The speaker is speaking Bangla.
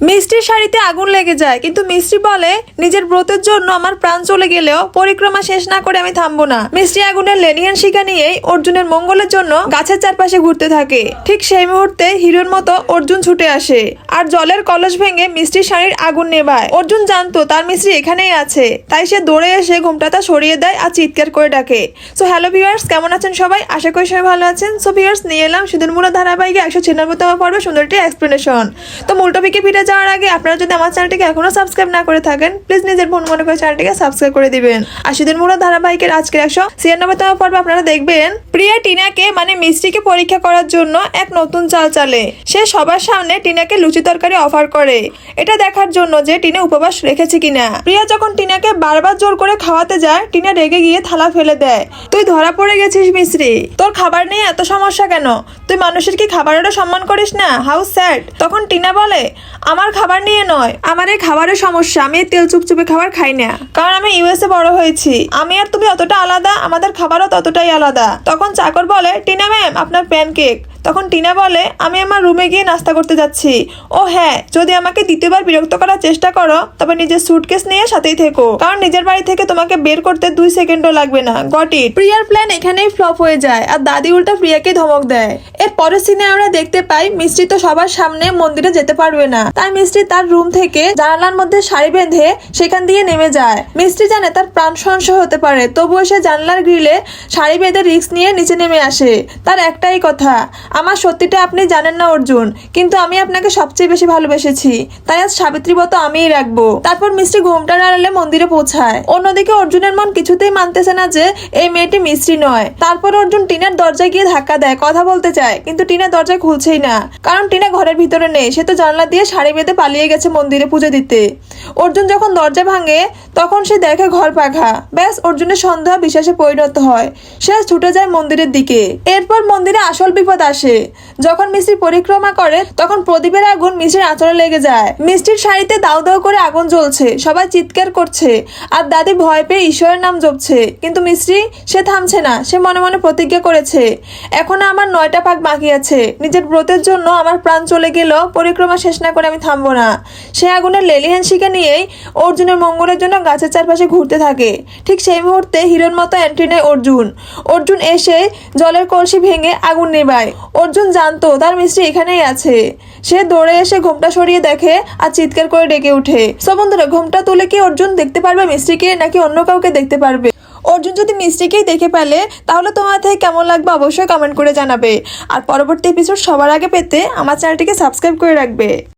মিষ্টির শাড়িতে আগুন লেগে যায়, কিন্তু মিষ্টি বলে, নিজের ব্রতের জন্য আমার প্রাণ চলে গেলেও পরিক্রমা শেষ না করে আমি থামবো না। মিষ্টি আগুনের লেনিয়ান শিকা নিয়েই অর্জুনের মঙ্গলের জন্য গাছের চারপাশে ঘুরতে থাকে। ঠিক সেই মুহূর্তে হিরোর মতো অর্জুন ছুটে আসে, আর জলের কলস ভেঙে মিষ্টির শাড়ির আগুন নেভায়। অর্জুন জানতো তার মিষ্টি এখানেই আছে, তাই সে দৌড়ে এসে ঘুমটাটা সরিয়ে দেয় আর চিৎকার করে ডাকে। সো হ্যালো ভিউয়ার্স কেমন আছেন সবাই? আশা করি সবাই ভালো আছেন। সো ভিউয়ার্স নিয়ে এলাম সুদূর মূল ধারাবাহিকে একশো ছিয়ানব্বইতম পর্বে সুন্দরটি এক্সপ্লেনেশন তো মূল টপিকে ফিরে যাওয়ার আগে আপনারা যদি আমার চ্যানেলটিকে এখনও সাবস্ক্রাইব না করে থাকেন প্লিজ নিজের ফোন মনে করে চ্যানেলটিকে সাবস্ক্রাইব করে দিবেন। আর সুদূর মূল ধারাবাহিকের আজকের একশো ছিয়ানব্বইতম পর্বে আপনারা দেখবেন, প্রিয়া টিনাকে মানে মিষ্টিকে পরীক্ষা করার জন্য এক নতুন চাল চালে। সে সবার সামনে টিনাকে লুচি তরকারি অফার করে। এটা দেখার জন্য যে টিনা উপবাস রেখেছে কিনা। প্রিয়া যখন টিনাকে বারবার জোর করে খাওয়াতে যায়, টিনা রেগে গিয়ে থালা ফেলে দেয়। তুই ধরা পড়ে গেছিস মিশ্রি তোর খাবার নিয়ে এত সমস্যা কেন? তুই মানুষের কি খাবারেরও সম্মান করিস না? How sad? তখন টিনা বলে আমার খাবার নিয়ে নয়। আমার এই খাবারের সমস্যা আমি তেল চুপচুপে খাবার খাই না। কারণ আমি ইউএসএ বড় হয়েছি। আমি আর তুমি অতটা আলাদা আমাদের খাবারও ততটাই আলাদা। তখন চাকর বলে টিনা ম্যাম আপনার প্যানকেক। তখন টিনা বলে, আমি আমার রুমে গিয়ে নাস্তা করতে যাচ্ছি। ও হ্যাঁ যদি আমাকে দ্বিতীয়বার বিরক্ত করার চেষ্টা করো, তবে নিজের সুটকেস নিয়ে সাথেই থেকো। কারণ নিজের বাড়ি থেকে তোমাকে বের করতে দুই সেকেন্ডও লাগবে না। গট ইট প্রিয়ার প্ল্যান এখানেই ফ্লপ হয়ে যায়, আর দাদি উল্টা প্রিয়াকে ধমক দেয়। এর পরের সিনে আমরা দেখতে পাই, মিষ্টি তো সবার সামনে মন্দিরে যেতে পারবে না। তাই মিষ্টি তার রুম থেকে জানালার মধ্যে শাড়ি বেঁধে সেখান দিয়ে নেমে যায়। মিষ্টি জানে তার প্রাণ সংশয় হতে পারে, তবুও সে জানলার গ্রিলে শাড়ি বেঁধে রিস্ক নিয়ে নিচে নেমে আসে। তার একটাই কথা আমার সত্যিটা আপনি জানেন না, অর্জুন। কিন্তু আমি আপনাকে সবচেয়ে বেশি ভালোবেসেছি। তাই আজ সাবিত্রী ব্রত আমিই রাখব। তারপর মিষ্টি ঘুমটার আড়ালে মন্দিরে পৌঁছায়। অন্যদিকে অর্জুনের মন কিছুতেই মানতেছে না যে, এই মেয়েটি মিষ্টি নয়। তারপর অর্জুন টিনার দরজায় গিয়ে ধাক্কা দেয়, কথা বলতে চায়। কিন্তু টিনা দরজা খুলছেই না। কারণ টিনা ঘরের ভিতরে নেই। সে তো জানলা দিয়ে শাড়ি বেঁধে পালিয়ে গেছে মন্দিরে পুজো দিতে। অর্জুন যখন দরজা ভাঙে তখন সে দেখে ঘর পাখা। ব্যাস অর্জুনের সন্দেহ বিশ্বাসে পরিণত হয়। সে ছুটে যায় মন্দিরের দিকে। এরপর মন্দিরে আসল বিপদ আসে। যখন মিষ্টি পরিক্রমা করে, তখন প্রদীপের আগুন মিষ্টির আঁচড়ে লেগে যায়। মিষ্টির শাড়িতে দাউ দাউ করে আগুন জ্বলছে, সবাই চিৎকার করছে, আর দাদি ভয় পেয়ে ঈশ্বরের নাম জপছে। কিন্তু মিষ্টি, সে থামছে না, সে মনে মনে প্রতিজ্ঞা করেছে, এখনও আমার নয়টা পাক বাকি আছে। নিজের ব্রতের জন্য আমার প্রাণ চলে গেলেও পরিক্রমা শেষ না করে আমি থামবো না। সে আগুনের লেলিহান শিখে নিয়েই অর্জুনের মঙ্গলের জন্য গাছের চারপাশে ঘুরতে থাকে। ঠিক সেই মুহূর্তে হিরোর মতো অ্যান্টি নেয় অর্জুন। অর্জুন এসে জলের কলসি ভেঙে আগুন নেবায় অর্জুন জানতো তার মিষ্টি এখানেই আছে। সে দৌড়ে এসে ঘোমটা সরিয়ে দেখে আর চিৎকার করে ডেকে উঠে সো বন্ধুরা, ঘোমটা তুলে কি অর্জুন দেখতে পারবে মিষ্টিকে নাকি অন্য কাউকে দেখতে পারবে? অর্জুন যদি মিষ্টিকেই দেখে পেলে তাহলে তোমার থেকে কেমন লাগবে অবশ্যই কমেন্ট করে জানাবে। আর পরবর্তী এপিসোড সবার আগে পেতে আমার চ্যানেলটিকে সাবস্ক্রাইব করে রাখবে।